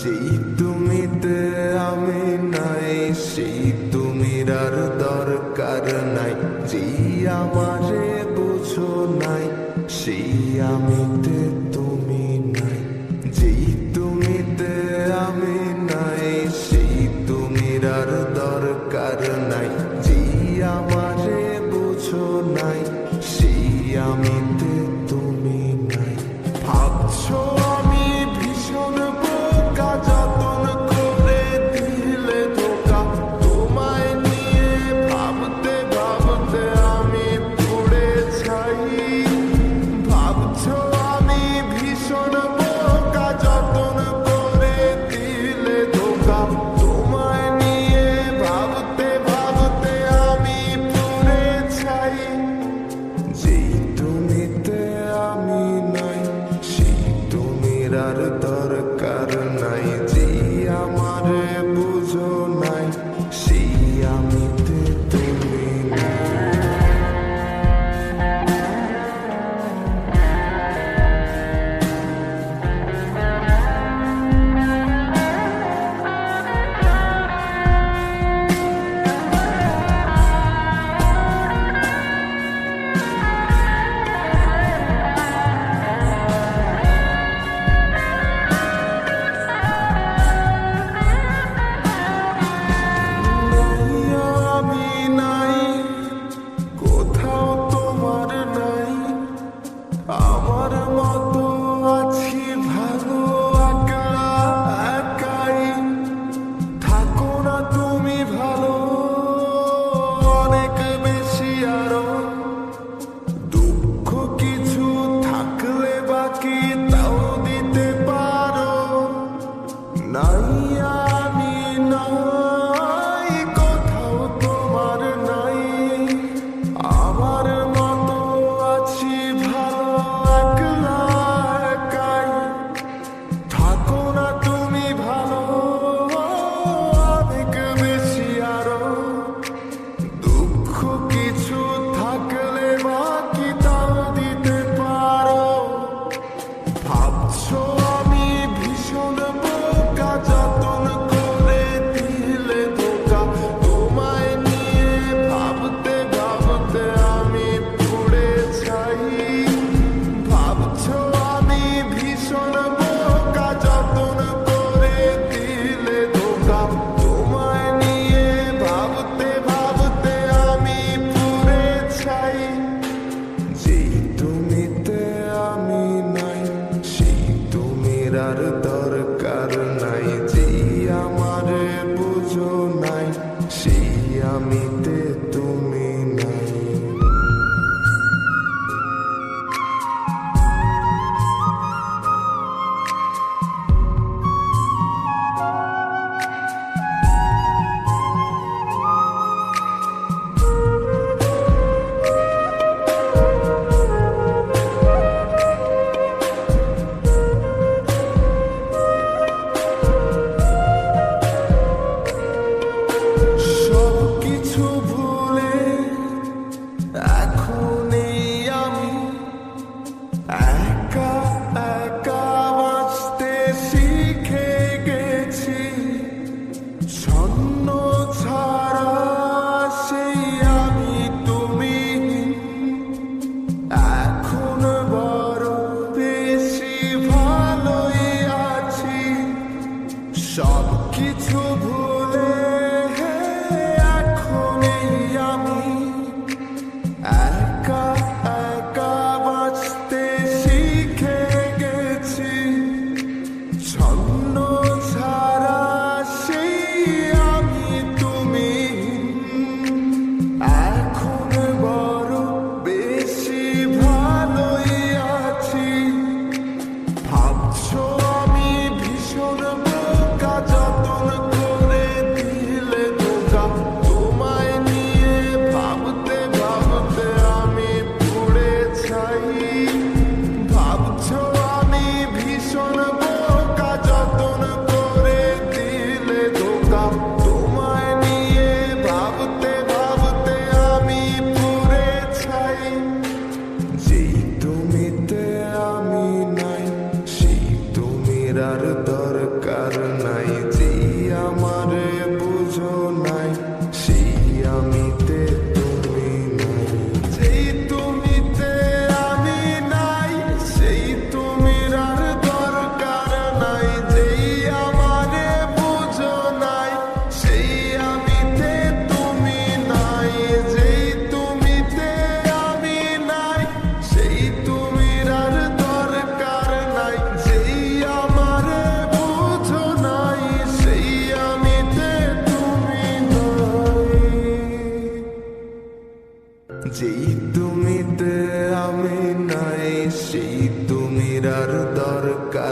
যেই তুমিতে আমি নাই, সেই তুমির আর দরকার নাই। যেই আমারে বুঝো নাই, সেই আমিতে তুমি নাই। যেই তুমিতে আমি নাই, সেই তুমির আর দরকার নাই। যেই আমারে বুঝো নাই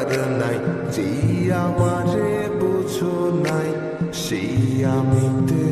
দরকার নাই। যেই আমারে বুঝো নাই সেই আমিতে